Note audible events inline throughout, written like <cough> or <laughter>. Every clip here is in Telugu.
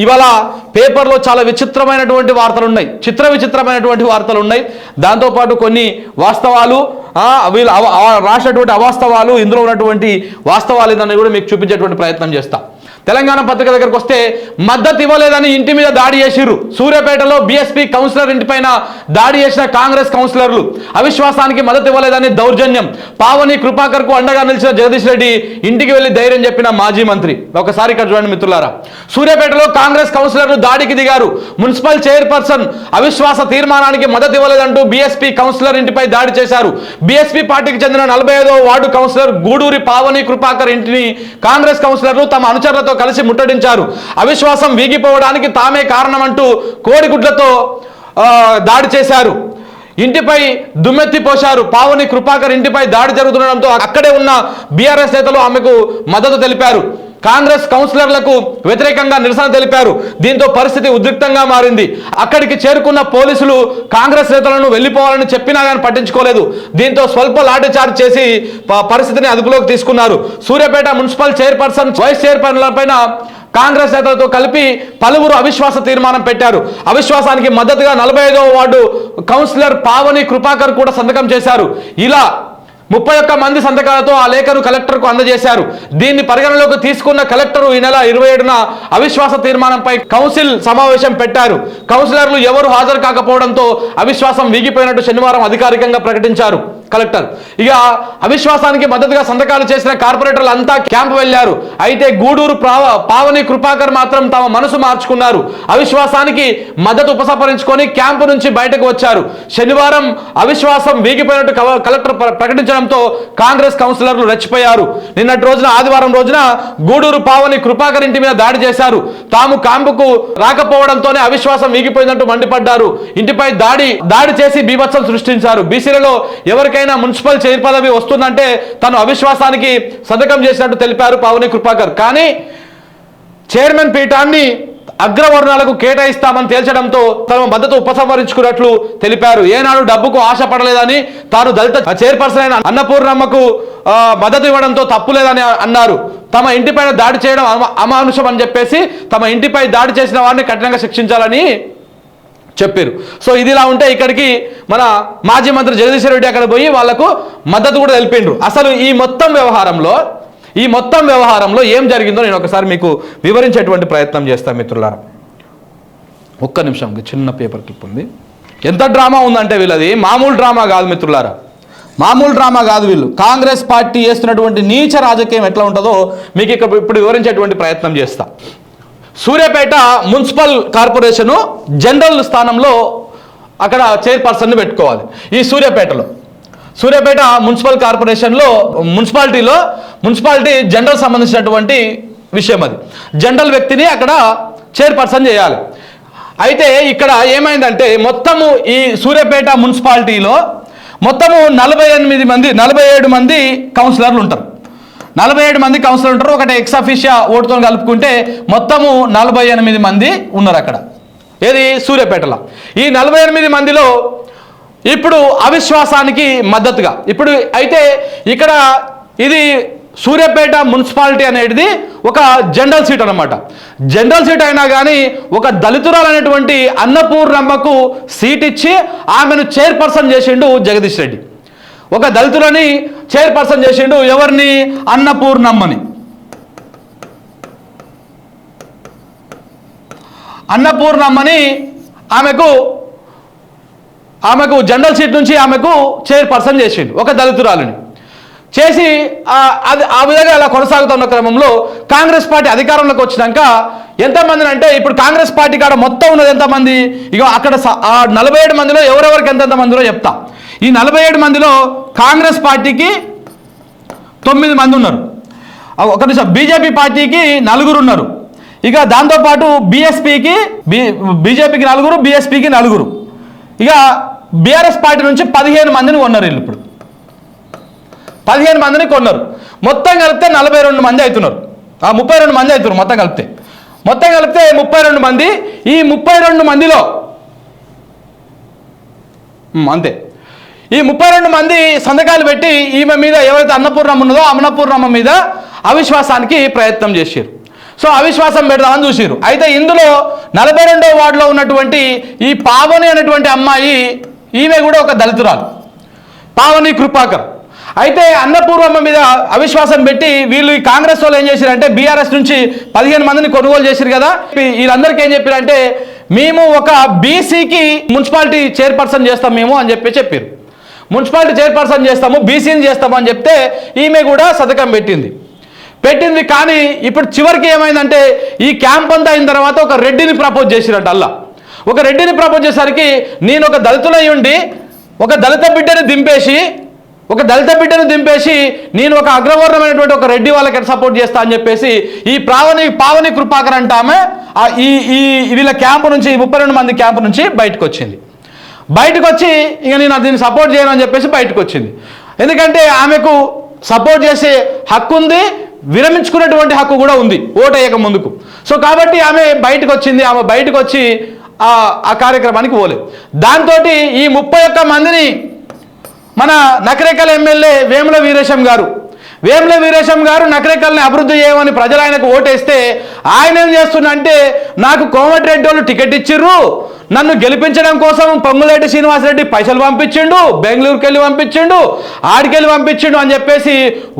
ఇవాళ పేపర్లో చాలా విచిత్రమైనటువంటి వార్తలు ఉన్నాయి చిత్ర విచిత్రమైనటువంటి వార్తలు ఉన్నాయి దాంతోపాటు కొన్ని వాస్తవాలు వీళ్ళు రాసినటువంటి అవాస్తవాలు ఇందులో ఉన్నటువంటి వాస్తవాలు ఏంటనేది కూడా మీకు చూపించేటువంటి ప్రయత్నం చేస్తా. తెలంగాణ పత్రిక దగ్గరకు వస్తే మద్దతు ఇవ్వలేదని ఇంటి మీద దాడి చేసిర్రు. సూర్యాపేటలో బీఎస్పీ కౌన్సిలర్ ఇంటిపైన దాడి చేసిన కాంగ్రెస్ కౌన్సిలర్లు. అవిశ్వాసానికి మద్దతు ఇవ్వలేదని దౌర్జన్యం. పావని కృపాకర్కు అండగా నిలిచిన జగదీష్ రెడ్డి ఇంటికి వెళ్ళి ధైర్యం చెప్పిన మాజీ మంత్రి. ఒకసారి ఇక్కడ చూడండి మిత్రులారా. సూర్యాపేటలో కాంగ్రెస్ కౌన్సిలర్లు దాడికి దిగారు. మున్సిపల్ చైర్పర్సన్ అవిశ్వాస తీర్మానానికి మద్దతు ఇవ్వలేదంటూ బీఎస్పీ కౌన్సిలర్ ఇంటిపై దాడి చేశారు. బీఎస్పీ పార్టీకి చెందిన నలభై వార్డు కౌన్సిలర్ గూడూరి పావని కృపాకర్ ఇంటిని కాంగ్రెస్ కౌన్సిలర్లు తమ అనుచరులతో కలిసి ముట్టడించారు. అవిశ్వాసం వీగిపోవడానికి తామే కారణమంటూ కోడిగుడ్లతో దాడి చేశారు. ఇంటిపై దుమ్మెత్తి పోశారు. పావని కృపాకర్ ఇంటిపై దాడి జరుగుతుండడంతో అక్కడే ఉన్న బీఆర్ఎస్ నేతలు ఆమెకు మద్దతు తెలిపారు. కాంగ్రెస్ కౌన్సిలర్లకు వ్యతిరేకంగా నిరసన తెలిపారు. దీంతో పరిస్థితి ఉద్రిక్తంగా మారింది. అక్కడికి చేరుకున్న పోలీసులు కాంగ్రెస్ నేతలను వెళ్ళిపోవాలని చెప్పినా కానీ పట్టించుకోలేదు. దీంతో స్వల్ప లాఠీచార్జ్ చేసి ప- పరిస్థితిని అదుపులోకి తీసుకున్నారు. సూర్యాపేట మున్సిపల్ చైర్పర్సన్ వైస్ చైర్పర్సన్లపైన కాంగ్రెస్ నేతలతో కలిపి పలువురు అవిశ్వాస తీర్మానం పెట్టారు. అవిశ్వాసానికి మద్దతుగా నలభై ఐదవ వార్డు కౌన్సిలర్ పావని కృపాకర్ కూడా సంతకం చేశారు. ఇలా ముప్పై ఒక్క మంది సంతకాలతో ఆ లేఖను కలెక్టర్కు అందజేశారు. దీన్ని పరిగణలోకి తీసుకున్న కలెక్టర్ ఈ నెల ఇరవై ఏడున అవిశ్వాస తీర్మానంపై కౌన్సిల్ సమావేశం పెట్టారు. కౌన్సిలర్లు ఎవరు హాజరు కాకపోవడంతో అవిశ్వాసం వీగిపోయినట్టు శనివారం అధికారికంగా ప్రకటించారు. కలెక్టర్. ఇక అవిశ్వాసానికి మద్దతుగా సంతకాలు చేసిన కార్పొరేటర్లు అంతా క్యాంపు వెళ్ళారు అయితే గూడూరు పావని కృపాకర్ మాత్రం తమ మనసు మార్చుకున్నారు. అవిశ్వాసానికి మద్దతు ఉపసంహరించుకొని క్యాంపు నుంచి బయటకు వచ్చారు. శనివారం అవిశ్వాసం వీగిపోయినట్టు కలెక్టర్ ప్రకటించడంతో కాంగ్రెస్ కౌన్సిలర్లు రెచ్చిపోయారు. నిన్నటి రోజున ఆదివారం రోజున గూడూరు పావని కృపాకర్ ఇంటి మీద దాడి చేశారు. తాము క్యాంపుకు రాకపోవడంతోనే అవిశ్వాసం వీగిపోయిందంటూ మండిపడ్డారు. ఇంటిపై దాడి దాడి చేసి బీభత్సం సృష్టించారు. బీసీలలో ఎవరికైనా మున్సిపల్ చైర్ పదవి వస్తుందంటే తను అవిశ్వాసానికి సంతకం చేసినట్టు తెలిపారు పావని కృపాకర్. కానీ చైర్మన్ పీఠాన్ని అగ్రవర్ణాలకు కేటాయిస్తామని తేల్చడంతో తమ మద్దతు ఉపసంహరించుకున్నట్లు తెలిపారు. ఏనాడు డబ్బుకు ఆశ పడలేదని తాను దళిత చైర్పర్సన్ అయిన అన్నపూర్ణమ్మకు మద్దతు ఇవ్వడంతో తప్పులేదని అన్నారు. తమ ఇంటిపైన దాడి చేయడం అమానుషం అని చెప్పేసి తమ ఇంటిపై దాడి చేసిన వారిని కఠినంగా శిక్షించాలని చెప్పారు. సో ఇది ఇలా ఉంటే ఇక్కడికి మన మాజీ మంత్రి జగదీశ్వర రెడ్డి అక్కడ పోయి వాళ్ళకు మద్దతు కూడా తెలిపిండ్రు. అసలు ఈ మొత్తం వ్యవహారంలో ఈ మొత్తం వ్యవహారంలో ఏం జరిగిందో నేను ఒకసారి మీకు వివరించేటువంటి ప్రయత్నం చేస్తాను మిత్రులారా. ఒక్క నిమిషం చిన్న పేపర్ క్లిప్ ఉంది. ఎంత డ్రామా ఉందంటే వీళ్ళది? మామూలు డ్రామా కాదు మిత్రులారా. మామూలు డ్రామా కాదు వీళ్ళు. కాంగ్రెస్ పార్టీ చేస్తున్నటువంటి నీచ రాజకీయం ఎట్లా ఉంటుందో మీకు ఇక్కడ ఇప్పుడు వివరించేటువంటి ప్రయత్నం చేస్తా. సూర్యాపేట మున్సిపల్ కార్పొరేషను జనరల్ స్థానంలో అక్కడ చైర్పర్సన్ని పెట్టుకోవాలి ఈ సూర్యాపేటలో. సూర్యాపేట మున్సిపల్ కార్పొరేషన్లో మున్సిపాలిటీలో మున్సిపాలిటీ జనరల్ సంబంధించినటువంటి విషయం అది. జనరల్ వ్యక్తిని అక్కడ చైర్పర్సన్ చేయాలి. అయితే ఇక్కడ ఏమైందంటే మొత్తము ఈ సూర్యాపేట మున్సిపాలిటీలో మొత్తము నలభై ఎనిమిది మంది నలభై ఏడు మంది కౌన్సిలర్లు ఉంటారు. నలభై ఏడు మంది కౌన్సిలర్ ఉంటారు. ఒకటి ఎక్సఫిషియా ఓటుతో కలుపుకుంటే మొత్తము నలభై ఎనిమిది మంది ఉన్నారు అక్కడ. ఏది? సూర్యాపేటలో. ఈ నలభై ఎనిమిది మందిలో ఇప్పుడు అవిశ్వాసానికి మద్దతుగా. ఇప్పుడు అయితే ఇక్కడ ఇది సూర్యాపేట మున్సిపాలిటీ అనేది ఒక జనరల్ సీట్ అన్నమాట. జనరల్ సీట్ అయినా కానీ ఒక దళితురాలు అనేటువంటి అన్నపూర్ణమ్మకు సీట్ ఇచ్చి ఆమెను చైర్పర్సన్ చేసిండు జగదీష్ రెడ్డి. ఒక దళితులని చైర్పర్సన్ చేసిండు ఎవరిని? అన్నపూర్ణమ్మని. అన్నపూర్ణమ్మని ఆమెకు ఆమెకు జనరల్ సీట్ నుంచి ఆమెకు చైర్పర్సన్ చేసిండు ఒక దళితురాలిని. చేసి అది ఆ విధంగా అలా కొనసాగుతున్న క్రమంలో కాంగ్రెస్ పార్టీ అధికారంలోకి వచ్చినాక ఎంతమందిని అంటే ఇప్పుడు కాంగ్రెస్ పార్టీ కాడ మొత్తం ఉన్నది ఎంతమంది? ఇక అక్కడ స- ఆ నలభై ఏడు మందిలో ఎవరెవరికి ఎంతెంత మందిలో చెప్తా. ఈ నలభై ఏడు మందిలో కాంగ్రెస్ పార్టీకి తొమ్మిది మంది ఉన్నారు. ఒక నిమిషం. బీజేపీ పార్టీకి నలుగురు ఉన్నారు. ఇక దాంతోపాటు బీఎస్పీకి బీ బీజేపీకి నలుగురు బీఎస్పీకి నలుగురు. ఇక బీఆర్ఎస్ పార్టీ నుంచి పదిహేను మందిని ఉన్నారు వీళ్ళు ఇప్పుడు. పదిహేను మందిని కొన్నారు. మొత్తం కలిపితే నలభై రెండు మంది అవుతున్నారు. ఆ ముప్పై రెండు మంది అవుతున్నారు మొత్తం కలిపితే. మొత్తం కలిపితే ముప్పై రెండు మంది. ఈ ముప్పై రెండు మందిలో అంతే. ఈ ముప్పై రెండు మంది సంతకాలు పెట్టి ఈమె మీద ఎవరైతే అన్నపూర్ణమ్మ ఉన్నదో అన్నపూర్ణమ్మ మీద అవిశ్వాసానికి ప్రయత్నం చేశారు. సో అవిశ్వాసం పెడదామని చూసిరు అయితే ఇందులో నలభై రెండో వార్డులో ఉన్నటువంటి ఈ పావని అనేటువంటి అమ్మాయి ఈమె కూడా ఒక దళితురాలు. పావని కృపాకర్. అయితే అన్నపూర్వమ్మ మీద అవిశ్వాసం పెట్టి వీళ్ళు ఈ కాంగ్రెస్ వాళ్ళు ఏం చేశారంటే బీఆర్ఎస్ నుంచి పదిహేను మందిని కొనుగోలు చేశారు కదా. వీళ్ళందరికీ ఏం చెప్పారంటే మేము ఒక బీసీకి మున్సిపాలిటీ చైర్పర్సన్ చేస్తాం మేము అని చెప్పి చెప్పారు. మున్సిపాలిటీ చైర్పర్సన్ చేస్తాము బీసీని చేస్తాము అని చెప్తే ఈమె కూడా శతకం పెట్టింది. పెట్టింది కానీ ఇప్పుడు చివరికి ఏమైందంటే ఈ క్యాంప్ అంతా అయిన తర్వాత ఒక రెడ్డిని ప్రపోజ్ చేసిరట అల్లా. ఒక రెడ్డిని ప్రపోజ్ చేసరికి నేను ఒక దళితులై ఉండి ఒక దళిత బిడ్డని దింపేసి ఒక దళిత బిడ్డను దింపేసి నేను ఒక అగ్రవర్ణమైనటువంటి ఒక రెడ్డి వాళ్ళకి ఎట్లా సపోర్ట్ చేస్తా అని చెప్పేసి ఈ ప్రావణి పావని కృపాకర్ అంటామే ఈ ఈ వీళ్ళ క్యాంపు నుంచి ముప్పై రెండు మంది క్యాంపు నుంచి బయటకు వచ్చింది బయటకు వచ్చి ఇక నేను దీన్ని సపోర్ట్ చేయను అని చెప్పేసి బయటకు వచ్చింది ఎందుకంటే ఆమెకు సపోర్ట్ చేసే హక్కు ఉంది విరమించుకునేటువంటి హక్కు కూడా ఉంది ఓటు అయ్యక ముందుకు. సో కాబట్టి ఆమె బయటకు వచ్చింది ఆమె బయటకు వచ్చి ఆ ఆ కార్యక్రమానికి పోలేదు. దాంతో ఈ ముప్పై ఒక్క మందిని మన నకరేకల్ ఎమ్మెల్యే వేముల వీరేశం గారు. వేముల వీరేశం గారు నకరేకల్ని అభివృద్ధి చేయమని ప్రజలు ఆయనకు ఓటేస్తే ఆయన ఏం చేస్తున్నంటే నాకు కోమటిరెడ్డి వాళ్ళు టికెట్ ఇచ్చిర్రు నన్ను గెలిపించడం కోసం పొంగులేటి శ్రీనివాసరెడ్డి పైసలు పంపించిండు బెంగళూరుకి వెళ్ళి పంపించిండు ఆడికెళ్ళి పంపించిండు అని చెప్పేసి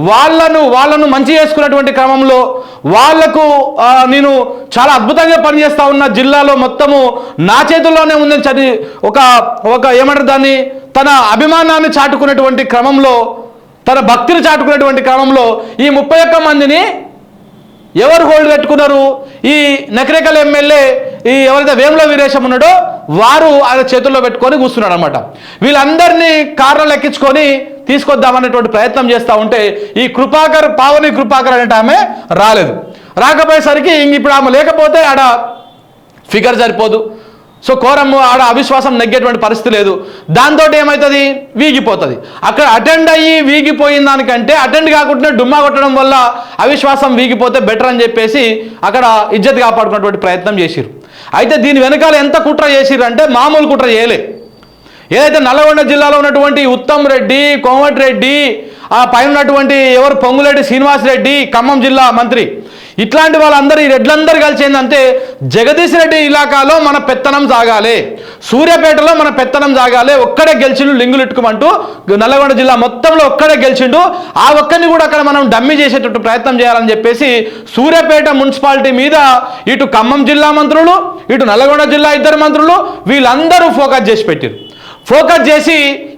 వాళ్ళను వాళ్ళను మంచి చేసుకున్నటువంటి క్రమంలో వాళ్ళకు నేను చాలా అద్భుతంగా పనిచేస్తా ఉన్న జిల్లాలో మొత్తము నా చేతుల్లోనే ఉందని చదివి ఒక ఒక ఏమంటారు దాన్ని తన అభిమానాన్ని చాటుకున్నటువంటి క్రమంలో తన భక్తిని చాటుకునేటువంటి క్రమంలో ఈ ముప్పై ఒక్క మందిని ఎవరు హోల్డ్ పెట్టుకున్నారు ఈ నకరేకల్ ఎమ్మెల్యే ఈ ఎవరైతే వేముల వీరేశం ఉన్నాడో వారు ఆయన చేతుల్లో పెట్టుకొని కూర్చున్నాడు అనమాట వీళ్ళందరినీ కార్లు ఎక్కించుకొని తీసుకొద్దామనేటువంటి ప్రయత్నం చేస్తూ ఉంటే ఈ కృపాకర్ పావని కృపాకర్ అనేట ఆమె రాలేదు. రాకపోయేసరికి ఇంక ఇప్పుడు ఆమె లేకపోతే ఆడ ఫిగర్ సరిపోదు. సో కోరము ఆడ అవిశ్వాసం నెగ్గేటువంటి పరిస్థితి లేదు. దాంతో ఏమవుతుంది వీగిపోతుంది. అక్కడ అటెండ్ అయ్యి వీగిపోయిన దానికంటే అటెండ్ కాకుండా డుమ్మా కొట్టడం వల్ల అవిశ్వాసం వీగిపోతే బెటర్ అని చెప్పేసి అక్కడ ఇజ్జత్ కాపాడుకున్నటువంటి ప్రయత్నం చేసిరు అయితే దీని వెనకాల ఎంత కుట్ర చేసిరు అంటే మామూలు కుట్ర చేయలే. ఏదైతే నల్లగొండ జిల్లాలో ఉన్నటువంటి ఉత్తమ్ రెడ్డి కోమటిరెడ్డి ఆ పైన ఉన్నటువంటి ఎవరు పొంగులేటి శ్రీనివాస్ రెడ్డి ఖమ్మం జిల్లా మంత్రి ఇట్లాంటి వాళ్ళందరూ ఈ రెడ్లందరూ కలిసి ఏంటంటే జగదీష్ రెడ్డి ఇలాకాలో మన పెత్తనం సాగాలి. సూర్యాపేటలో మన పెత్తనం సాగాలి. ఒక్కడే గెలిచిండు లింగులు ఇట్టుకోమంటూ నల్లగొండ జిల్లా మొత్తంలో ఒక్కడే గెలిచిండు. ఆ ఒక్కరిని కూడా అక్కడ మనం డమ్మి చేసేటట్టు ప్రయత్నం చేయాలని చెప్పేసి సూర్యాపేట మున్సిపాలిటీ మీద ఇటు ఖమ్మం జిల్లా మంత్రులు ఇటు నల్లగొండ జిల్లా ఇద్దరు మంత్రులు వీళ్ళందరూ ఫోకస్ చేసి పెట్టారు ఫోకస్ చేసి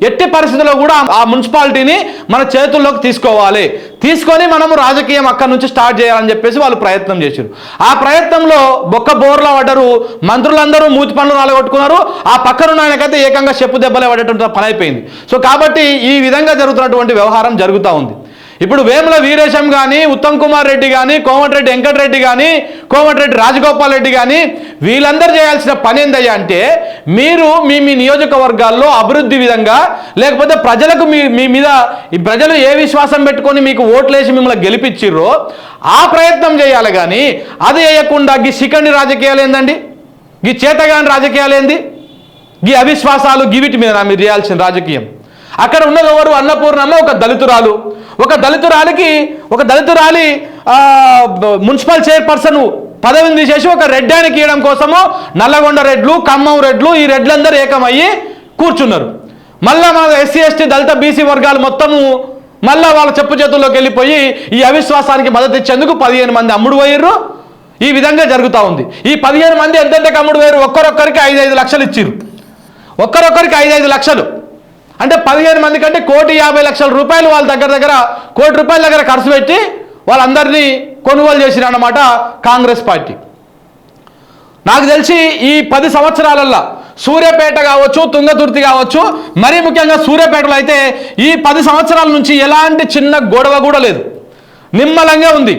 ఎట్టి పరిస్థితుల్లో కూడా ఆ మున్సిపాలిటీని మన చేతుల్లోకి తీసుకోవాలి. తీసుకొని మనము రాజకీయం అక్కడి నుంచి స్టార్ట్ చేయాలని చెప్పేసి వాళ్ళు ప్రయత్నం చేశారు. ఆ ప్రయత్నంలో బొక్క బోర్లా పడ్డారు మంత్రులందరూ మూతి పనులు రాలగొట్టుకున్నారు ఆ పక్కన ఆయనకైతే ఏకంగా చెప్పు దెబ్బలే పడేటువంటి పని అయిపోయింది సో కాబట్టి ఈ విధంగా జరుగుతున్నటువంటి వ్యవహారం జరుగుతూ ఉంది. ఇప్పుడు వేముల వీరేశం కానీ ఉత్తమ్ కుమార్ రెడ్డి కానీ కోమటిరెడ్డి వెంకటరెడ్డి కానీ కోమటిరెడ్డి రాజగోపాల్ రెడ్డి కానీ వీళ్ళందరూ చేయాల్సిన పని ఏందయ్యా అంటే మీరు మీ మీ నియోజకవర్గాల్లో అభివృద్ధి విధంగా లేకపోతే ప్రజలకు మీ మీ మీద ఈ ప్రజలు ఏ విశ్వాసం పెట్టుకొని మీకు ఓట్లేసి మిమ్మల్ని గెలిపించిర్రో ఆ ప్రయత్నం చేయాలి కానీ అది వేయకుండా గీ శిఖండి రాజకీయాలు ఏందండి? గీ చేతగాని రాజకీయాలు ఏంది? గి అవిశ్వాసాలు గివిటి మీద మీరు చేయాల్సిన రాజకీయం. అక్కడ ఉన్నది ఎవరు? అన్నపూర్ణమ్మ ఒక దళితురాలు. ఒక దళితురాలికి ఒక దళితురాలి మున్సిపల్ చైర్పర్సన్ పదవిని తీసేసి ఒక రెడ్ ఆయనకి ఇవ్వడం కోసము నల్లగొండ రెడ్లు ఖమ్మం రెడ్లు ఈ రెడ్లందరూ ఏకమయ్యి కూర్చున్నారు. మళ్ళా మన ఎస్సీ ఎస్టీ దళిత బీసీ వర్గాలు మొత్తము మళ్ళా వాళ్ళ చెప్పు చేతుల్లోకి వెళ్ళిపోయి ఈ అవిశ్వాసానికి మద్దతు ఇచ్చేందుకు పదిహేను మంది అమ్ముడు పోయిర్రు. ఈ విధంగా జరుగుతూ ఉంది. ఈ పదిహేను మంది ఎంతెంతకు అమ్ముడు పోయారు ఒక్కరొక్కరికి ఐదు ఐదు లక్షలు ఇచ్చిర్రు. ఒక్కరొక్కరికి ఐదు ఐదు లక్షలు. అంటే పదిహేను మంది కంటే కోటి యాభై లక్షల రూపాయలు వాళ్ళ దగ్గర దగ్గర కోటి రూపాయల దగ్గర ఖర్చు పెట్టి వాళ్ళందరినీ కొనుగోలు చేసినారన్నమాట కాంగ్రెస్ పార్టీ. నాకు తెలిసి ఈ పది సంవత్సరాలల్లో సూర్యాపేట కావచ్చు తుంగతుర్తి కావచ్చు మరీ ముఖ్యంగా సూర్యాపేటలో అయితే ఈ పది సంవత్సరాల నుంచి ఎలాంటి చిన్న గొడవ కూడా లేదు. నిమ్మలంగా ఉంది.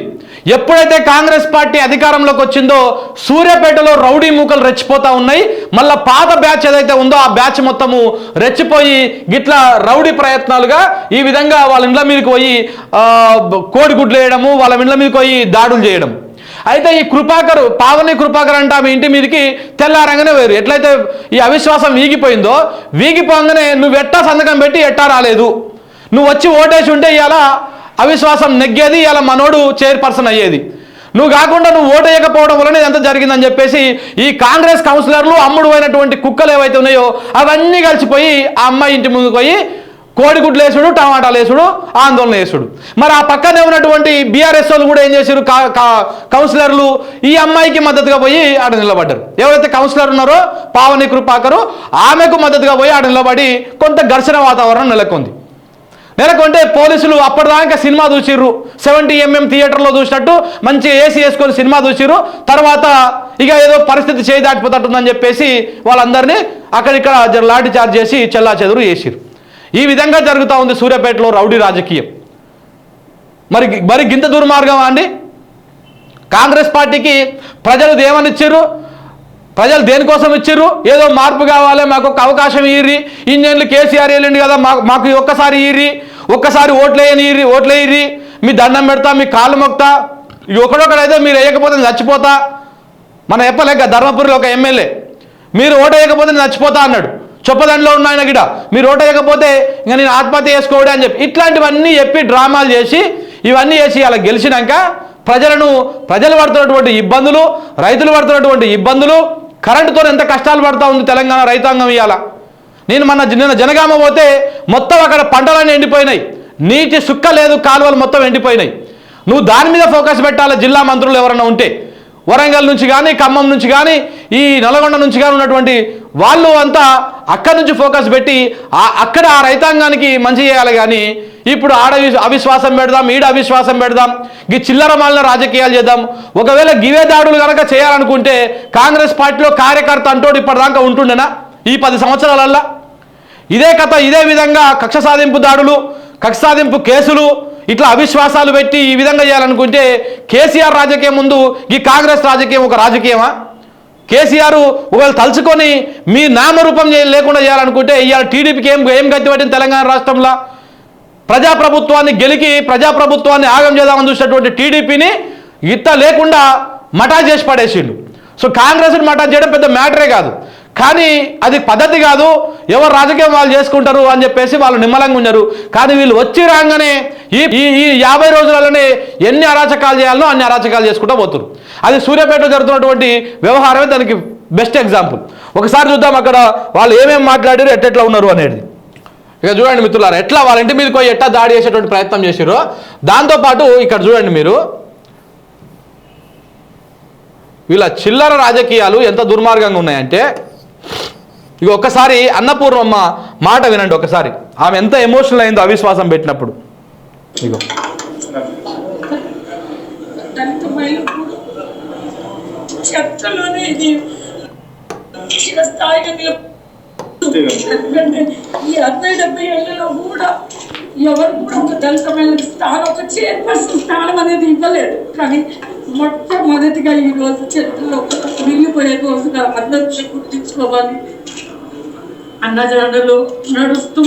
ఎప్పుడైతే కాంగ్రెస్ పార్టీ అధికారంలోకి వచ్చిందో సూర్యాపేటలో రౌడీ మూకలు రెచ్చిపోతా ఉన్నాయి. మళ్ళా పాత బ్యాచ్ ఏదైతే ఉందో ఆ బ్యాచ్ మొత్తము రెచ్చిపోయి గిట్లా రౌడీ ప్రయత్నాలుగా ఈ విధంగా వాళ్ళ ఇండ్ల మీదకి పోయి కోడిగుడ్లు వేయడము వాళ్ళ ఇండ్ల మీదకి పోయి దాడులు చేయడం. అయితే ఈ కృపాకర్ పావని కృపాకర్ అంటే ఆమె ఇంటి మీదకి తెల్లారంగానే వేరు ఎట్లయితే ఈ అవిశ్వాసం వీగిపోయిందో వీగిపోగానే నువ్వు ఎట్టా సంతకం పెట్టి ఎట్టా రాలేదు. నువ్వు వచ్చి ఓటేసి ఉంటే ఇవాళ అవిశ్వాసం నెగ్గేది ఇలా మనోడు చైర్పర్సన్ అయ్యేది. నువ్వు కాకుండా నువ్వు ఓటు వేయకపోవడం వలన ఇదంతా జరిగిందని చెప్పేసి ఈ కాంగ్రెస్ కౌన్సిలర్లు అమ్ముడు అయినటువంటి కుక్కలు ఏవైతే ఉన్నాయో అవన్నీ కలిసిపోయి ఆ అమ్మాయి ఇంటి ముందుకు పోయి కోడిగుడ్లు వేసుడు టమాటాలు వేసుడు ఆందోళన వేసుడు. మరి ఆ పక్కనే ఉన్నటువంటి బీఆర్ఎస్ వాళ్ళు కూడా ఏం చేశారు? కౌన్సిలర్లు ఈ అమ్మాయికి మద్దతుగా పోయి ఆడ నిలబడ్డారు. ఎవరైతే కౌన్సిలర్ ఉన్నారో పావని కృపాకరు ఆమెకు మద్దతుగా పోయి ఆడ నిలబడి కొంత ఘర్షణ వాతావరణం నెలకొంది. నెలకొంటే పోలీసులు అప్పటిదాకా సినిమా చూసిర్రు. సెవెంటీ ఎంఎం థియేటర్లో చూసినట్టు మంచి ఏసీ వేసుకొని సినిమా చూసిర్రు. తర్వాత ఇక ఏదో పరిస్థితి చేయి దాటిపోతుందని చెప్పేసి వాళ్ళందరినీ అక్కడిక్కడ జర లాఠీ చార్జ్ చేసి చెల్లా చెదురు చేసిర్రు. ఈ విధంగా జరుగుతూ ఉంది సూర్యాపేటలో రౌడీ రాజకీయం. మరి మరి గింత దుర్మార్గం అండి? కాంగ్రెస్ పార్టీకి ప్రజలు ఏమని ప్రజలు దేనికోసం ఇచ్చారు ఏదో మార్పు కావాలి మాకు ఒక అవకాశం ఇయ్యి ఇన్నేళ్ళు కేసీఆర్ వెళ్ళండి కదా మాకు మాకు ఒక్కసారి ఇయ్యి ఒక్కసారి ఓట్లేయని ఇయ్యి ఓట్లేయ్యి మీ దండం పెడతా మీ కాళ్ళు మొక్తా ఒకడొకడైతే మీరు వేయకపోతే చచ్చిపోతా. మన చెప్పలేక ధర్మపురిలో ఒక ఎమ్మెల్యే. మీరు ఓటు వేయకపోతే చచ్చిపోతా అన్నాడు. చొప్పదండలో ఉన్న ఆయన గిడ. మీరు ఓటు వేయకపోతే ఇంకా నేను ఆత్మహత్య చేసుకోవడే అని చెప్పి ఇట్లాంటివన్నీ చెప్పి డ్రామాలు చేసి ఇవన్నీ చేసి అలా గెలిచినాక ప్రజలను ప్రజలు పడుతున్నటువంటి ఇబ్బందులు రైతులు పడుతున్నటువంటి ఇబ్బందులు కరెంటుతో ఎంత కష్టాలు పడతా ఉంది తెలంగాణ రైతాంగం ఇవాళ నేను మన నిన్న జనగామ పోతే మొత్తం అక్కడ పంటలన్నీ ఎండిపోయినాయి. నీటి సుక్క లేదు కాలువలు మొత్తం ఎండిపోయినాయి. నువ్వు దాని మీద ఫోకస్ పెట్టాలి జిల్లా మంత్రులు ఎవరైనా ఉంటే? వరంగల్ నుంచి కానీ ఖమ్మం నుంచి కానీ ఈ నల్గొండ నుంచి కానీ ఉన్నటువంటి వాళ్ళు అంతా అక్కడి నుంచి ఫోకస్ పెట్టి ఆ అక్కడ ఆ రైతాంగానికి మంచి చేయాలి కానీ ఇప్పుడు ఆడ అవిశ్వాసం పెడదాం ఈడ అవిశ్వాసం పెడదాం ఈ చిల్లర మాలిన రాజకీయాలు చేద్దాం. ఒకవేళ గివే దాడులు కనుక చేయాలనుకుంటే కాంగ్రెస్ పార్టీలో కార్యకర్త అంటోడు ఇప్పటిదాకా ఉంటుండేనా? ఈ పది సంవత్సరాలల్లా? ఇదే కథ ఇదే విధంగా కక్ష సాధింపు దాడులు కక్ష సాధింపు కేసులు ఇట్లా అవిశ్వాసాలు పెట్టి ఈ విధంగా చేయాలనుకుంటే కేసీఆర్ రాజకీయం ముందు ఈ కాంగ్రెస్ రాజకీయం ఒక రాజకీయమా? కేసీఆర్ ఒకవేళ తలుచుకొని మీ నామరూపం చేయ- లేకుండా చేయాలనుకుంటే ఇవాళ టీడీపీకి ఏం ఏం గతి పట్టింది తెలంగాణ రాష్ట్రంలో? ప్రజాప్రభుత్వాన్ని గెలికి ప్రజాప్రభుత్వాన్ని ఆగం చేద్దామని చూసినటువంటి టీడీపీని ఇత్త లేకుండా మటా చేసి పడేసిండు. సో కాంగ్రెస్ని మటా చేయడం పెద్ద మ్యాటరే కాదు. కానీ అది పద్ధతి కాదు. ఎవరు రాజకీయం వాళ్ళు చేసుకుంటారు అని చెప్పేసి వాళ్ళు నిమ్మలంగా ఉన్నారు. కానీ వీళ్ళు వచ్చి రాగానే ఈ ఈ ఈ యాభై రోజులలోనే ఎన్ని అరాచకాలు చేయాలనో అన్ని అరాచకాలు చేసుకుంటూ పోతున్నారు అది సూర్యాపేటలో జరుగుతున్నటువంటి వ్యవహారమే దానికి బెస్ట్ ఎగ్జాంపుల్ ఒకసారి చూద్దాం అక్కడ వాళ్ళు ఏమేమి మాట్లాడారు ఎట్టెట్లా ఉన్నారు అనేది. ఇక చూడండి మిత్రులారా ఎట్లా వాళ్ళ ఇంటి మీదకి పోయి ఎట్లా దాడి చేసేటువంటి ప్రయత్నం చేసారో దాంతోపాటు ఇక్కడ చూడండి మీరు వీళ్ళ చిల్లర రాజకీయాలు ఎంత దుర్మార్గంగా ఉన్నాయంటే ఇక ఒక్కసారి అన్నపూర్ణమ్మ మాట వినండి ఒకసారి. ఆమె ఎంత ఎమోషనల్ అయిందో అవిశ్వాసం పెట్టినప్పుడు. ఇగో. ఇది. ఎందుకంటే ఈ అరవై డెబ్బై ఏళ్ళలో కూడా ఎవరు కూడా ఒక దళితమైన స్థానం ఒక చైర్పర్సన్ స్థానం అనేది ఇవ్వలేదు. కానీ మొట్టమొదటిగా ఈ రోజు చరిత్రలో మిగిలిపోయే రోజుగా అందరూ గుర్తించుకోవాలి. అన్నజాడలో నడుస్తూ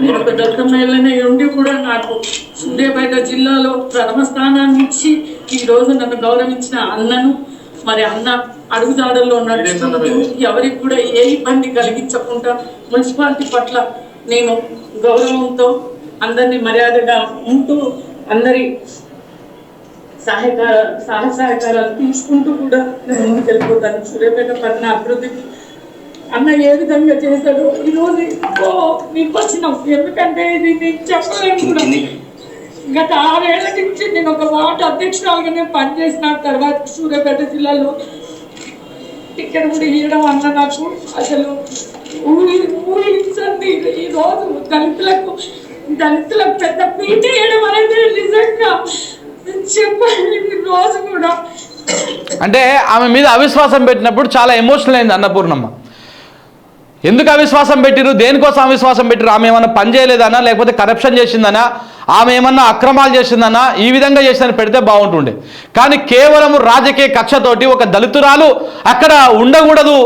నేను ఒక దళిత మహిళనే ఉండి కూడా నాకు సూర్యాపేట జిల్లాలో ప్రథమ స్థానాన్ని ఇచ్చి ఈ రోజు నన్ను గౌరవించిన అన్నను మరి అన్న అడుగుజాడల్లో నడుచుకుంటూ ఎవరికి కూడా ఏ ఇబ్బంది కలిగించకుండా మున్సిపాలిటీ పట్ల నేను గౌరవంతో అందరినీ మర్యాదగా ఉంటూ అందరి సహాయకార సహాయ సహకారాలు తీసుకుంటూ కూడా నేను ముందుకెళ్ళిపోతాను. సూర్యాపేట పట్టణ అభివృద్ధికి అన్న ఏ విధంగా చేశాడో ఈ రోజు ఎంతో విమర్శనం ఎందుకంటే ఇది నేను చెప్పలేను కూడా. గత ఆరేళ్ళ నుంచి నేను ఒక వార్డు అధ్యక్షురాలుగానే పనిచేసిన తర్వాత సూర్యాపేట జిల్లాలో ఇక్కడ కూడా ఇవ్వడం అన్న నాకు అసలు ఊరి ఊహించండి ఈ రోజు దళితులకు దళితులకు పెద్ద పీట వేయడం అనేది నిజంగా చెప్పండి రోజు కూడా. అంటే ఆమె మీద అవిశ్వాసం పెట్టినప్పుడు చాలా ఎమోషనల్ అయింది అన్నపూర్ణమ్మ. ఎందుకు అవిశ్వాసం పెట్టిరు దేనికోసం అవిశ్వాసం పెట్టిరు ఆమె ఏమైనా పని చేయలేదనా? లేకపోతే కరప్షన్ చేసిందనా? ఆమె ఏమన్నా అక్రమాలు చేసిందన్నా ఈ విధంగా చేసిందని పెడితే బాగుంటుండే. కానీ కేవలం రాజకీయ కక్షతోటి ఒక దళితురాలు అక్కడ ఉండకూడదు.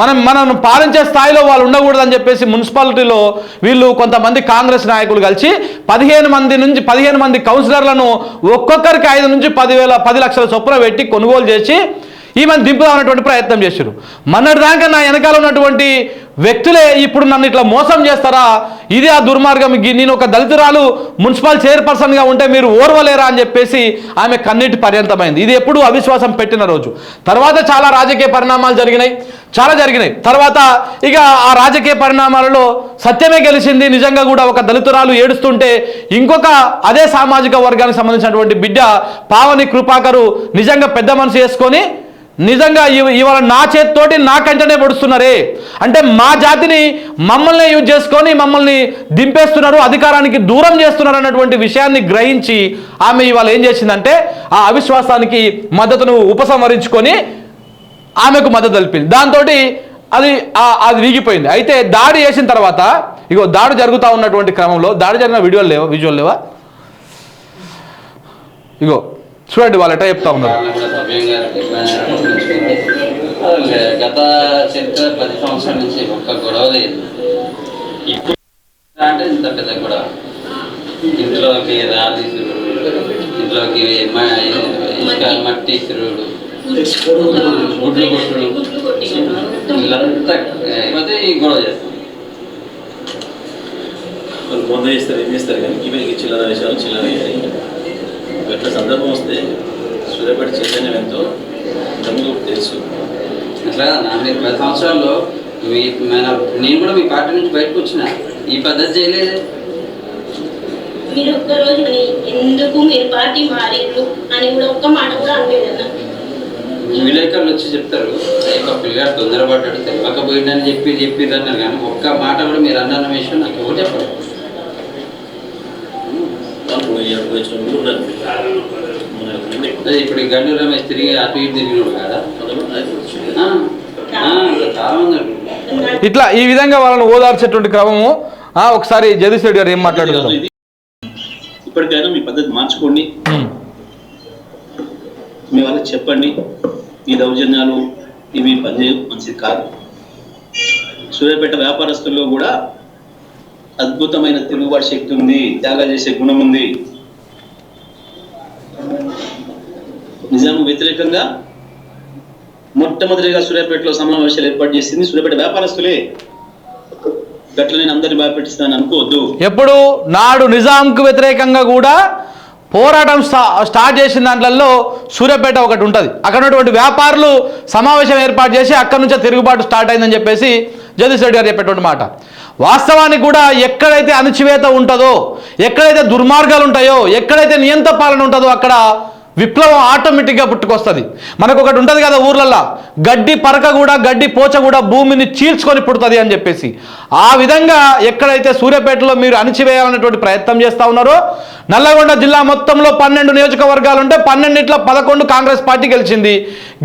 మనం మనం పాలించే స్థాయిలో వాళ్ళు ఉండకూడదు అని చెప్పేసి మున్సిపాలిటీలో వీళ్ళు కొంతమంది కాంగ్రెస్ నాయకులు కలిసి పదిహేను మంది నుంచి పదిహేను మంది కౌన్సిలర్లను ఒక్కొక్కరికి ఐదు నుంచి పదివేల పది లక్షల చొప్పున పెట్టి కొనుగోలు చేసి ఈమెను దింపుదామన్నటువంటి ప్రయత్నం చేశారు. మొన్నటిదాకా నా వెనకాల ఉన్నటువంటి వ్యక్తులే ఇప్పుడు నన్ను ఇట్లా మోసం చేస్తారా? ఇది ఆ దుర్మార్గం. నేను ఒక దళితురాలు మున్సిపల్ చైర్పర్సన్గా ఉంటే మీరు ఓర్వలేరా అని చెప్పేసి ఆమె కన్నీటి పర్యంతమైంది. ఇది ఎప్పుడు అవిశ్వాసం పెట్టిన రోజు. తర్వాత చాలా రాజకీయ పరిణామాలు జరిగినాయి. చాలా జరిగినాయి. తర్వాత ఇక ఆ రాజకీయ పరిణామాలలో సత్యమే గెలిచింది. నిజంగా కూడా ఒక దళితురాలు ఏడుస్తుంటే ఇంకొక అదే సామాజిక వర్గానికి సంబంధించినటువంటి బిడ్డ పావని కృపాకరు నిజంగా పెద్ద మనసు చేసుకొని నిజంగా ఇవాళ నా చేతితోటి నా కంటనే పొడుస్తున్నారే. అంటే మా జాతిని మమ్మల్ని యూజ్ చేసుకొని మమ్మల్ని దింపేస్తున్నారు అధికారానికి దూరం చేస్తున్నారు అన్నటువంటి విషయాన్ని గ్రహించి ఆమె ఇవాళ ఏం చేసిందంటే ఆ అవిశ్వాసానికి మద్దతును ఉపసంహరించుకొని ఆమెకు మద్దతు తెలిపింది. దాంతో అది అది వీగిపోయింది. అయితే దాడి చేసిన తర్వాత ఇగో దాడి జరుగుతూ ఉన్నటువంటి క్రమంలో దాడి జరిగిన వీడియోలు లేవా? విజువల్ లేవా? ఇగో చూడండి వాళ్ళు ఎట్లా చెప్తా ఉన్నారు. గత చరిత్ర పది సంవత్సరాల నుంచి ఒక్క గొడవ లేదు. ఇప్పుడు అంటే ఇంత పెద్ద గొడవ. ఇంట్లోకి ఇసురుడు. ఇంట్లోకి మట్టి ఇసురుడు. గుడ్లు కొట్టుడు. ఈ గొడవ చేస్తాం వాళ్ళు బొంద చేస్తారు ఏం చేస్తారు కానీ ఇవి చిల్లర విషయాలు చిల్లర వేయాలి ఎట్లా సందర్భం వస్తే సూర్యాపేట చైతన్యం ఎంతో తమిళ తెలుసు. అట్లా నా మీరు పది సంవత్సరాల్లో మీ మన నేను కూడా మీ పార్టీ నుంచి బయటకు వచ్చిన ఈ పద్ధతి చేయలేదు. మీరు ఒక్క రోజు అని ఎందుకు మీరు పార్టీ మారేరు అని కూడా ఒక్క మాట కూడా అనలేదన్న విలేకరులు వచ్చి చెప్తారు ఒక పిల్లగాడు తొందరపడ్డాడు తెలియకపోయిందని చెప్పి చెప్పి అన్నారు కానీ ఒక్క మాట కూడా మీరు అన్న విషయం నాకు ఎవరు చెప్పరు వాళ్ళు పోయి అక్కడ వచ్చిన కూడా ఉన్నారు మన యొక్క నిన్నే అదే ఇప్పుడు గండు రమేష్ తిరిగి అటు ఇటు తిరిగినాడు కదా. ఇట్లా ఈ విధంగా వాళ్ళని ఓదార్చేటువంటి క్రమము ఆ, ఒకసారి జగదీష్ రెడ్డి గారు ఏం మాట్లాడుతున్నారు? ఇప్పటికైనా మీ పద్ధతి మార్చుకోండి. మీ వాళ్ళకి చెప్పండి. ఈ దౌర్జన్యాలు ఇవి పనిచేయ మంచిది కాదు. సూర్యాపేట వ్యాపారస్తుల్లో కూడా అద్భుతమైన తిరుగుబాటు శక్తి ఉంది త్యాగాలు చేసే గుణం ఉంది. నిజాం వ్యతిరేకంగా మొట్టమొదటిగా సూర్యాపేటలో సమావేశాలు ఏర్పాటు చేసింది సూర్యాపేట వ్యాపారస్తులే. గట్ల నేను అందరిని భయపెట్టిస్తానని అనుకోవద్దు. ఎప్పుడు నాడు నిజాంకు వ్యతిరేకంగా కూడా పోరాటం స్టార్ట్ చేసిన దాంట్లలో సూర్యాపేట ఒకటి ఉంటుంది. అక్కడ ఉన్నటువంటి వ్యాపారులు సమావేశం ఏర్పాటు చేసి అక్కడ నుంచే తిరుగుబాటు స్టార్ట్ అయిందని చెప్పేసి జగదీష్ రెడ్డి గారు చెప్పేటువంటి మాట. వాస్తవానికి కూడా ఎక్కడైతే అణచివేత ఉంటుందో ఎక్కడైతే దుర్మార్గాలు ఉంటాయో ఎక్కడైతే నియంత్ర పాలన ఉంటుందో అక్కడ విప్లవం ఆటోమేటిక్గా పుట్టుకొస్తుంది. మనకు ఒకటి ఉంటుంది కదా ఊర్లల్లో గడ్డి పరక కూడా గడ్డి పోచ కూడా భూమిని చీల్చుకొని పుడుతుంది అని చెప్పేసి. ఆ విధంగా ఎక్కడైతే సూర్యాపేటలో మీరు అణిచివేయాలనేటువంటి ప్రయత్నం చేస్తూ ఉన్నారో నల్లగొండ జిల్లా మొత్తంలో పన్నెండు నియోజకవర్గాలు ఉంటే పన్నెండిట్లో పదకొండు కాంగ్రెస్ పార్టీ గెలిచింది.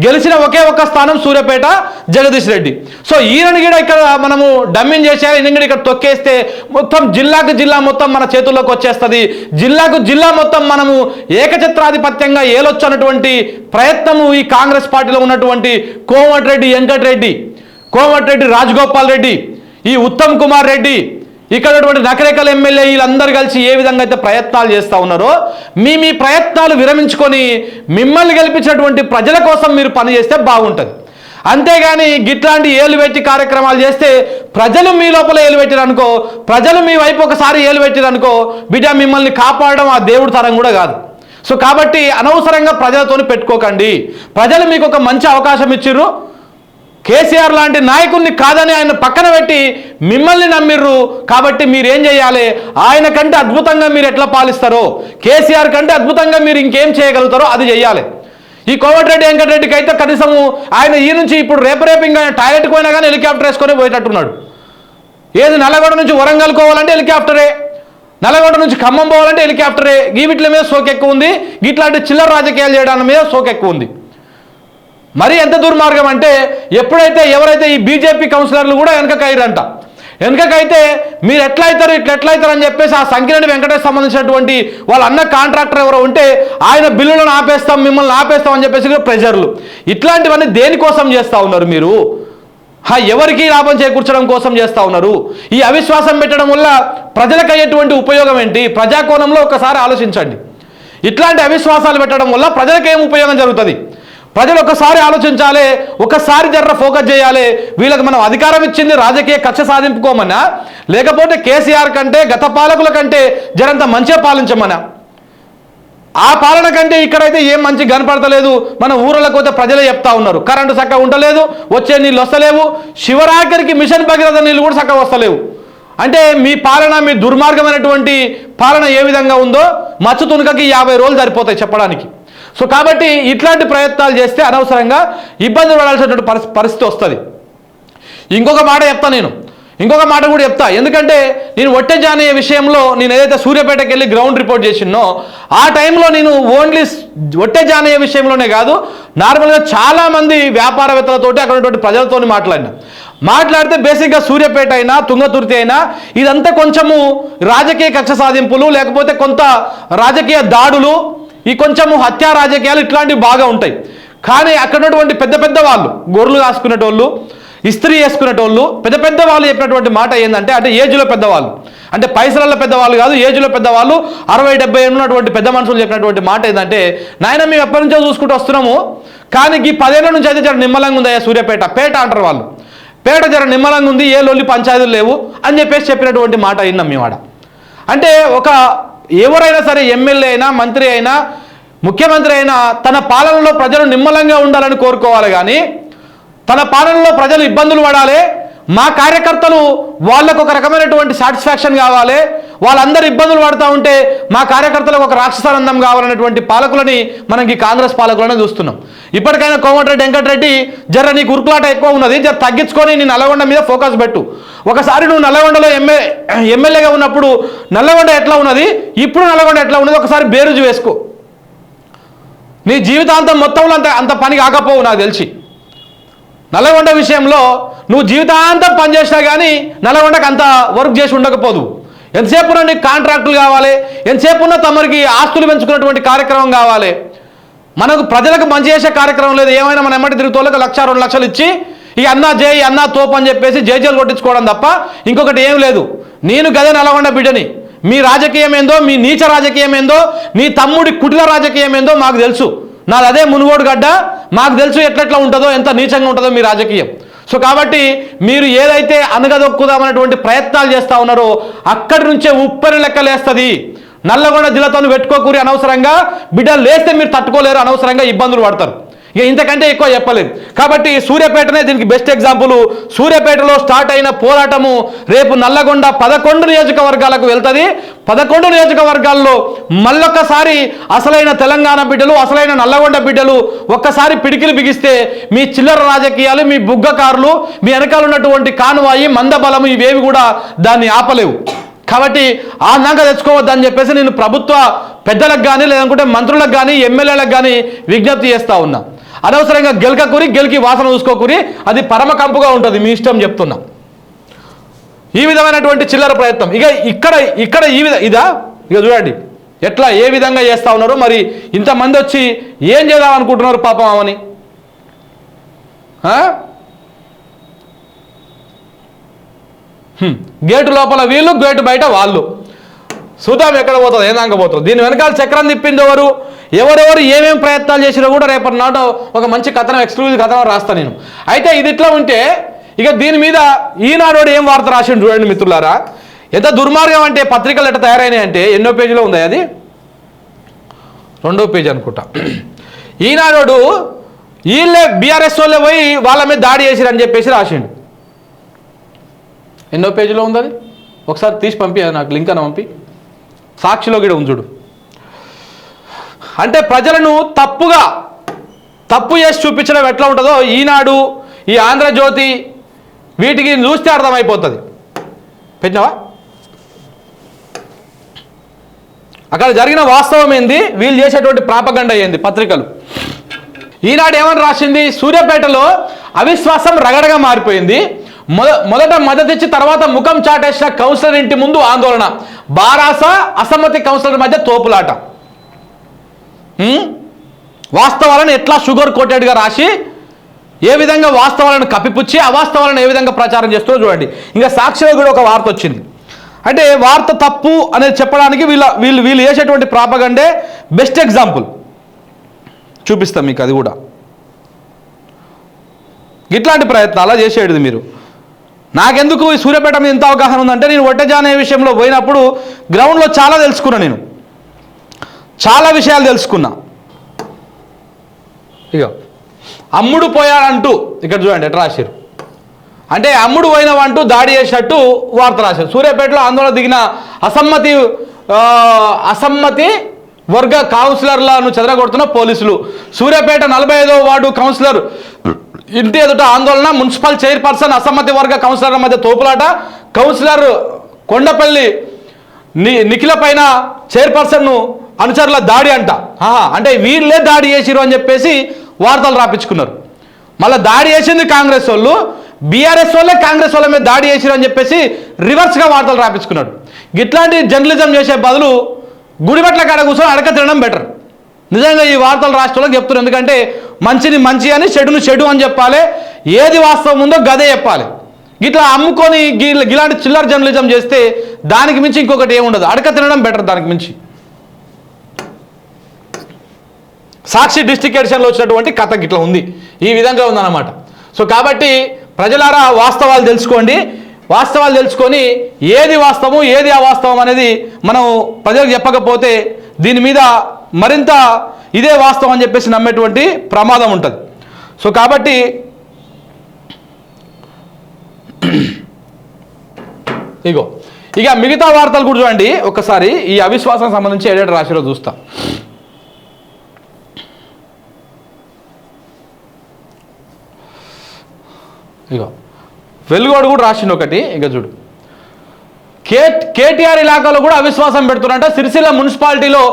గెలిచిన ఒకే ఒక్క స్థానం సూర్యాపేట జగదీష్ రెడ్డి. సో ఈయనని కూడా ఇక్కడ మనము డమ్మింగ్ చేసేయాలి ఈయన కూడా ఇక్కడ తొక్కేస్తే మొత్తం జిల్లాకు జిల్లా మొత్తం మన చేతుల్లోకి వచ్చేస్తుంది. జిల్లాకు జిల్లా మొత్తం మనము ఏకఛత్రాధిపత్యంగా ఏలొచ్చు ఏలొచ్చన్నటువంటి ప్రయత్నము ఈ కాంగ్రెస్ పార్టీలో ఉన్నటువంటి కోమటిరెడ్డి వెంకటరెడ్డి కోమటిరెడ్డి రాజగోపాల్ రెడ్డి ఈ ఉత్తమ్ కుమార్ రెడ్డి ఇక్కడ నకరేకల ఎమ్మెల్యే వీళ్ళందరూ కలిసి ఏ విధంగా అయితే ప్రయత్నాలు చేస్తూ ఉన్నారో మీ మీ ప్రయత్నాలు విరమించుకొని మిమ్మల్ని గెలిపించినటువంటి ప్రజల కోసం మీరు పనిచేస్తే బాగుంటుంది. అంతేగాని గిట్లాంటి ఏలువెట్టి కార్యక్రమాలు చేస్తే ప్రజలు మీ లోపల ఏలువెట్టిరనుకో ప్రజలు మీ వైపు ఒకసారి ఏలువెట్టిరనుకో బిడ్డ మిమ్మల్ని కాపాడడం ఆ దేవుడి తరం కూడా కాదు. సో కాబట్టి అనవసరంగా ప్రజలతోని పెట్టుకోకండి. ప్రజలు మీకు ఒక మంచి అవకాశం ఇచ్చిర్రు. కేసీఆర్ లాంటి నాయకుడిని కాదని ఆయన పక్కన పెట్టి మిమ్మల్ని నమ్మిర్రు. కాబట్టి మీరు ఏం చేయాలి? ఆయన కంటే అద్భుతంగా మీరు ఎట్లా పాలిస్తారో కేసీఆర్ కంటే అద్భుతంగా మీరు ఇంకేం చేయగలుగుతారో అది చేయాలి. ఈ కోమటిరెడ్డి వెంకటరెడ్డికి అయితే కనీసము ఆయన ఈ నుంచి ఇప్పుడు రేపు రేపు ఇంకా టాయిలెట్కి పోయినా కానీ హెలికాప్టర్ వేసుకొని పోయేటట్టున్నాడు. ఏది నల్లగొండ నుంచి వరంగల్ కోవాలంటే హెలికాప్టరే. నల్లగొండ నుంచి ఖమ్మం పోవాలంటే హెలికాప్టరే. గీవిట్ల వీటిల మీద సోకు ఎక్కువ ఉంది. ఇట్లాంటి చిల్లర రాజకీయాలు చేయడానికి మీద సోకు ఎక్కువ ఉంది. మరి ఎంత దుర్మార్గం అంటే ఎప్పుడైతే ఎవరైతే ఈ బీజేపీ కౌన్సిలర్లు కూడా వెనకకైరంట వెనకకైతే మీరు ఎట్లా అవుతారు ఇట్లా ఎట్లా అవుతారు అని చెప్పేసి ఆ సంకిరెడ్డి వెంకటేష్ సంబంధించినటువంటి వాళ్ళ అన్న కాంట్రాక్టర్ ఎవరో ఉంటే ఆయన బిల్లులను ఆపేస్తాం మిమ్మల్ని ఆపేస్తాం అని చెప్పేసి కూడా ప్రెజర్లు. ఇట్లాంటివన్నీ దేనికోసం చేస్తూ ఉన్నారు మీరు? ఎవరికి లాభం చేకూర్చడం కోసం చేస్తూ ఉన్నారు? ఈ అవిశ్వాసం పెట్టడం వల్ల ప్రజలకు అయ్యేటువంటి ఉపయోగం ఏంటి? ప్రజాకోణంలో ఒకసారి ఆలోచించండి. ఇట్లాంటి అవిశ్వాసాలు పెట్టడం వల్ల ప్రజలకు ఏం ఉపయోగం జరుగుతుంది? ప్రజలు ఒకసారి ఆలోచించాలి ఒకసారి జర్ర ఫోకస్ చేయాలి వీళ్ళకి మనం అధికారం ఇచ్చింది రాజకీయ కక్ష సాధింపుకోమన్నా లేకపోతే కేసీఆర్ కంటే గత పాలకుల కంటే జరంత మంచిగా పాలించమన్నా. ఆ పాలన కంటే ఇక్కడైతే ఏం మంచి కనపడతలేదు. మన ఊర్లకు పోతే ప్రజలే చెప్తా ఉన్నారు. కరెంటు చక్కగా ఉండలేదు వచ్చే నీళ్ళు వస్తలేవు శివరాఖరికి మిషన్ భగీరథ నీళ్ళు కూడా చక్కగా వస్తలేవు. అంటే మీ పాలన మీ దుర్మార్గమైనటువంటి పాలన ఏ విధంగా ఉందో మచ్చు తునకకి యాభై రోజులు సరిపోతాయి చెప్పడానికి. సో కాబట్టి ఇట్లాంటి ప్రయత్నాలు చేస్తే అనవసరంగా ఇబ్బంది పడాల్సినటువంటి పరిస్థితి పరిస్థితి వస్తుంది. ఇంకొక మాట చెప్తాను నేను. ఇంకొక మాట కూడా చెప్తా. ఎందుకంటే నేను ఒట్టె విషయంలో నేను ఏదైతే సూర్యాపేటకి వెళ్ళి గ్రౌండ్ రిపోర్ట్ చేసినో ఆ టైంలో నేను ఓన్లీ ఒట్టెజానయ్య విషయంలోనే కాదు నార్మల్గా చాలామంది వ్యాపారవేత్తలతోటి అక్కడ ఉన్నటువంటి ప్రజలతో మాట్లాడినా. మాట్లాడితే బేసిక్గా సూర్యాపేట అయినా తుంగతుర్తి అయినా ఇదంతా కొంచెము రాజకీయ కక్ష సాధింపులు లేకపోతే కొంత రాజకీయ దాడులు ఈ కొంచెము హత్యా రాజకీయాలు ఇట్లాంటివి బాగా ఉంటాయి. కానీ అక్కడ ఉన్నటువంటి పెద్ద పెద్ద వాళ్ళు గొర్రెలు కాసుకునేటోళ్ళు ఇస్త్రీ వేసుకునేటోళ్ళు పెద్ద పెద్ద వాళ్ళు చెప్పినటువంటి మాట ఏంటంటే అంటే ఏజ్లో పెద్దవాళ్ళు. అంటే పైసలలో పెద్దవాళ్ళు కాదు ఏజ్లో పెద్దవాళ్ళు అరవై డెబ్బై ఉన్నటువంటి పెద్ద మనుషులు చెప్పినటువంటి మాట ఏంటంటే నాయన మేము ఎప్పటి నుంచో చూసుకుంటూ వస్తున్నాము కానీ ఈ పదేళ్ళ నుంచి అయితే జర నిమ్మలంగా ఉందయ్యా సూర్యాపేట పేట అంటారు వాళ్ళు. పేట జర నిమ్మలంగా ఉంది ఏ లొల్లి పంచాయతీలు లేవు అని చెప్పేసి చెప్పినటువంటి మాట విన్నాం మేము అంటే ఒక ఎవరైనా సరే ఎమ్మెల్యే అయినా మంత్రి అయినా ముఖ్యమంత్రి అయినా తన పాలనలో ప్రజలు నిమ్మలంగా ఉండాలని కోరుకోవాలి కానీ తన పాలనలో ప్రజలు ఇబ్బందులు పడాలి. మా కార్యకర్తలు వాళ్ళకు ఒక రకమైనటువంటి సాటిస్ఫాక్షన్ కావాలి. వాళ్ళందరూ ఇబ్బందులు పడుతూ ఉంటే మా కార్యకర్తలకు ఒక రాక్షసానందం కావాలనేటువంటి పాలకులని మనం ఈ కాంగ్రెస్ పాలకులనే చూస్తున్నాం. ఇప్పటికైనా కోమటిరెడ్డి వెంకటరెడ్డి జర నీకు ఉరుకులాట ఎక్కువ ఉన్నది జర తగ్గించుకొని నీ నల్లగొండ మీద ఫోకస్ పెట్టు. ఒకసారి నువ్వు నల్లగొండలో ఎమ్మె ఎమ్మెల్యేగా ఉన్నప్పుడు నల్లగొండ ఎట్లా ఉన్నది? ఇప్పుడు నల్లగొండ ఎట్లా ఉన్నది? ఒకసారి బేరుజు వేసుకో. నీ జీవితాంతం మొత్తంలో అంత అంత పని కాకపోవు నాకు తెలిసి. నల్లగొండ విషయంలో నువ్వు జీవితాంతం పనిచేసినా కానీ నల్లగొండకు అంత వర్క్ చేసి ఉండకపోదు. ఎంతసేపు ఉన్నా నీకు కాంట్రాక్టులు కావాలి ఎంతసేపు ఉన్న తమరికి ఆస్తులు పెంచుకున్నటువంటి కార్యక్రమం కావాలి. మనకు ప్రజలకు మంచి చేసే కార్యక్రమం లేదు ఏమైనా మన ఎమ్మటి తిరుగుతోళ్ళకి లక్ష రెండు లక్షలు ఇచ్చి ఈ అన్నా జై అన్నా తోపు అని చెప్పేసి జేజేలు కొట్టించుకోవడం తప్ప ఇంకొకటి ఏం లేదు. నేను గదే నల్లగొండ బిడ్డని. మీ రాజకీయం ఏందో మీ నీచ రాజకీయం ఏందో నీ తమ్ముడి కుటిల రాజకీయం ఏందో మాకు తెలుసు. నాది అదే మునుగోడు గడ్డ. మాకు తెలుసు ఎట్లెట్లా ఉంటుందో ఎంత నీచంగా ఉంటుందో మీ రాజకీయం. సో కాబట్టి మీరు ఏదైతే అనగదొక్కుదామనేటువంటి ప్రయత్నాలు చేస్తా ఉన్నారో అక్కడి నుంచే ఉప్పరి లెక్కలేస్తుంది. నల్లగొండ జిల్లాతో పెట్టుకోకూరి అనవసరంగా బిడ్డలు లేస్తే మీరు తట్టుకోలేరు అనవసరంగా ఇబ్బందులు పడతారు. ఇక ఇంతకంటే ఎక్కువ చెప్పలేదు కాబట్టి సూర్యాపేటనే దీనికి బెస్ట్ ఎగ్జాంపుల్ సూర్యాపేటలో స్టార్ట్ అయిన పోరాటము రేపు నల్లగొండ పదకొండు నియోజకవర్గాలకు వెళ్తుంది. పదకొండు నియోజకవర్గాల్లో మళ్ళొక్కసారి అసలైన తెలంగాణ బిడ్డలు అసలైన నల్లగొండ బిడ్డలు ఒక్కసారి పిడికిలు బిగిస్తే మీ చిల్లర రాజకీయాలు మీ బుగ్గకారులు మీ వెనకాల ఉన్నటువంటి కానువాయి మందబలము ఇవేవి కూడా దాన్ని ఆపలేవు. కాబట్టి ఆనందంగా తెచ్చుకోవద్దని చెప్పేసి నేను ప్రభుత్వ పెద్దలకు కానీ లేదంటే మంత్రులకు కానీ ఎమ్మెల్యేలకు కానీ విజ్ఞప్తి చేస్తా ఉన్నా. అనవసరంగా గెలకకూరి గెలికి వాసన చూసుకోకూరి అది పరమ కంపుగా ఉంటుంది మీ ఇష్టం చెప్తున్నా. ఈ విధమైనటువంటి చిల్లర ప్రయత్నం. ఇక ఇక్కడ ఇక్కడ ఈ విధ ఇదా? ఇక చూడండి ఎట్లా ఏ విధంగా చేస్తా ఉన్నారో మరి ఇంతమంది వచ్చి ఏం చేద్దాం అనుకుంటున్నారు పాపం ఆమెని? గేటు లోపల వీళ్ళు గేటు బయట వాళ్ళు. చూద్దాం ఎక్కడ పోతుంది? ఏ దాకా పోతుంది? దీని వెనకాల చక్రం తిప్పింది ఎవరు? ఎవరెవరు ఏమేం ప్రయత్నాలు చేసినా కూడా రేపటి నాడు ఒక మంచి కథనం ఎక్స్క్లూజివ్ కథనం రాస్తాను నేను. అయితే ఇది ఇట్లా ఉంటే ఇక దీని మీద ఈనాడు ఏం వార్త రాసిండు చూడండి మిత్రులారా? ఎంత దుర్మార్గం అంటే పత్రికలు ఎట్లా తయారైనాయి అంటే ఎన్నో పేజీలో ఉన్నాయి అది? రెండో పేజీ అనుకుంటా. ఈనాడు వీళ్ళే బీఆర్ఎస్ వాళ్ళే పోయి వాళ్ళ మీద దాడి చేసిరని చెప్పేసి రాసిండు. ఎన్నో పేజీలో ఉంది అది? ఒకసారి తీసి పంపి నాకు లింక్ అని పంపి. సాక్షిలో కూడా ఉంచుడు అంటే ప్రజలను తప్పుగా తప్పు చేసి చూపించడం ఎట్లా ఉంటుందో ఈనాడు ఈ ఆంధ్రజ్యోతి వీటికి చూస్తే అర్థమైపోతుంది. పెట్టినావా? అక్కడ జరిగిన వాస్తవం ఏంది? వీళ్ళు చేసేటువంటి ప్రాపగండ ఏంది? పత్రికలు. ఈనాడు ఏమని రాసింది? సూర్యాపేటలో అవిశ్వాసం రగడగా మారిపోయింది. మొదట మద్దతు ఇచ్చి తర్వాత ముఖం చాటేసిన కౌన్సిలర్ ఇంటి ముందు ఆందోళన. బారాస అసమ్మతి కౌన్సిలర్ మధ్య తోపులాట. వాస్తవాలను ఎట్లా షుగర్ కోటెడ్గా రాసి ఏ విధంగా వాస్తవాలను కప్పిపుచ్చి అవాస్తవాలను ఏ విధంగా ప్రచారం చేస్తుందో చూడండి. ఇంకా సాక్షిలో కూడా ఒక వార్త వచ్చింది. అంటే వార్త తప్పు అనేది చెప్పడానికి వీళ్ళ వీళ్ళు వీళ్ళు చేసేటువంటి ప్రాపగండే బెస్ట్ ఎగ్జాంపుల్. చూపిస్తాం మీకు అది కూడా. ఇట్లాంటి ప్రయత్నాలు చేసేది మీరు. నాకెందుకు ఈ సూర్యపేట మీద ఎంత అవగాహన ఉందంటే నేను ఒట్టజానే విషయంలో పోయినప్పుడు గ్రౌండ్లో చాలా తెలుసుకున్నా నేను. చాలా విషయాలు తెలుసుకున్నా. ఇక అమ్ముడు పోయాడంటూ ఇక్కడ చూడండి ఎట్లా రాశారు అంటే అమ్ముడు పోయినవంటూ దాడి చేసినట్టు వార్త రాశారు సూర్యాపేటలో ఆందోళన దిగిన అసమ్మతి అసమ్మతి వర్గ కౌన్సిలర్లను చెదరగొడుతున్న పోలీసులు. సూర్యాపేట నలభై ఐదో వార్డు కౌన్సిలర్ ఇంటి ఎదుట ఆందోళన మున్సిపల్ చైర్పర్సన్ అసమ్మతి వర్గ కౌన్సిలర్ల మధ్య తోపులాట. కౌన్సిలర్ కొండపల్లి ని నిఖిల పైన చైర్పర్సన్ను అనుచరుల దాడి అంట. అంటే వీళ్ళే దాడి చేసిరు అని చెప్పేసి వార్తలు రాపించుకున్నారు. మళ్ళీ దాడి చేసింది కాంగ్రెస్ వాళ్ళు. బీఆర్ఎస్ వాళ్ళే కాంగ్రెస్ వాళ్ళ మీద దాడి చేసిరు అని చెప్పేసి రివర్స్గా వార్తలు రాపించుకున్నాడు ఇట్లాంటి జర్నలిజం చేసే బదులు గుడిబట్ల కాడ కూర్చొని అడక తినడం బెటర్. నిజంగా ఈ వార్తలు రాష్ట్రంలో చెప్తున్నారు ఎందుకంటే మంచిని మంచి అని చెడును చెడు అని చెప్పాలి. ఏది వాస్తవం ఉందో గదే చెప్పాలి. ఇట్లా అమ్ముకొని గి- ఇలాంటి చిల్లర జర్నలిజం చేస్తే దానికి మించి ఇంకొకటి ఏముండదు అడక తినడం బెటర్ దానికి మించి. సాక్షి డిస్టిక్ ఎడిషన్లో వచ్చినటువంటి కథ ఇట్లా ఉంది. ఈ విధంగా ఉందన్నమాట. సో కాబట్టి ప్రజలారా వాస్తవాలు తెలుసుకోండి. వాస్తవాలు తెలుసుకొని ఏది వాస్తవం ఏది అవాస్తవం అనేది మనం ప్రజలకు చెప్పకపోతే దీని మీద మరింత ఇదే వాస్తవం అని చెప్పేసి నమ్మేటువంటి ప్రమాదం ఉంటుంది. సో కాబట్టి <clears throat> ఇగో ఇక మిగతా వార్తలు కూడా చూడండి. ఒకసారి ఈ అవిశ్వాసం సంబంధించి ఏడేడు రాశిలో చూస్తాం. ఇగో వెలుగోడు కూడా రాసిండు ఒకటి. ఇక చూడు. కే కేటీఆర్ ఇలాకాలో కూడా అవిశ్వాసం పెడుతున్నారంట. సిరిసిల్ల మున్సిపాలిటీలో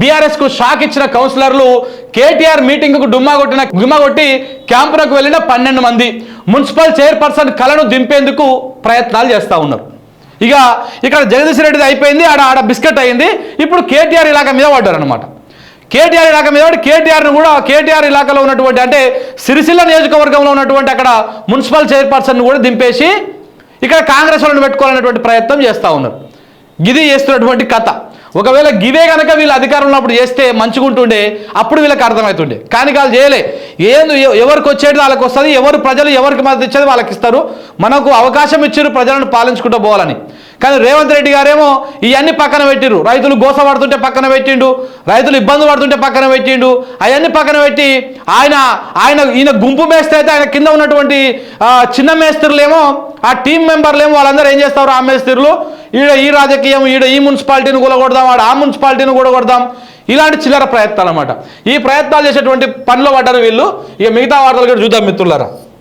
బీఆర్ఎస్కు షాక్ ఇచ్చిన కౌన్సిలర్లు కేటీఆర్ మీటింగ్కు డుమ్మా కొట్టిన డుమ్మా కొట్టి క్యాంపునకు వెళ్ళిన పన్నెండు మంది. మున్సిపల్ చైర్పర్సన్ కలను దింపేందుకు ప్రయత్నాలు చేస్తూ ఉన్నారు. ఇక ఇక్కడ జగదీశ్ రెడ్డిది అయిపోయింది ఆడ ఆడ బిస్కెట్ అయింది. ఇప్పుడు కేటీఆర్ ఇలాక మీద పడ్డారు అనమాట కేటీఆర్ ఇలాక మీద పడి కేటీఆర్ను కూడా కేటీఆర్ ఇలాకలో ఉన్నటువంటి అంటే సిరిసిల్ల నియోజకవర్గంలో ఉన్నటువంటి అక్కడ మున్సిపల్ చైర్పర్సన్ కూడా దింపేసి ఇక్కడ కాంగ్రెస్ వాళ్ళని పెట్టుకోవాలనేటువంటి ప్రయత్నం చేస్తూ ఉన్నారు. ఇది చేస్తున్నటువంటి కథ. ఒకవేళ గివే కనుక వీళ్ళు అధికారంలో ఉన్నప్పుడు చేస్తే మంచిగుంటుండే అప్పుడు వీళ్ళకి అర్థమవుతుండే. కానీ వాళ్ళు చేయలే. ఏంది ఎవరికి వచ్చేది వాళ్ళకి వస్తుంది ఎవరు ప్రజలు ఎవరికి మద్దతు ఇచ్చేది వాళ్ళకి ఇస్తారు. మనకు అవకాశం ఇచ్చారు ప్రజలను పాలించుకుంటూ పోవాలని. కానీ రేవంత్ రెడ్డి గారేమో ఇవన్నీ పక్కన పెట్టిండ్రు రైతులు గోస పడుతుంటే పక్కన పెట్టిండు. రైతులు ఇబ్బంది పడుతుంటే పక్కన పెట్టిండు. అవన్నీ పక్కన పెట్టి ఆయన ఆయన ఈయన గుంపు మేస్తే అయితే ఆయన కింద ఉన్నటువంటి చిన్న మేస్త్రులేమో ఆ టీం మెంబర్లేమో వాళ్ళందరూ ఏం చేస్తారు? ఆ మేస్త్రులు ఈడ ఈ రాజకీయం ఈడ ఈ మున్సిపాలిటీని కూలగొడదాం ఆడ ఆ మున్సిపాలిటీని కూడగొడదాం ఇలాంటి చిల్లర ప్రయత్నాలు అనమాట ఈ ప్రయత్నాలు చేసేటువంటి పనిలో పడ్డారు వీళ్ళు. ఇక మిగతా వార్తలు కూడా చూద్దాం మిత్రులారా.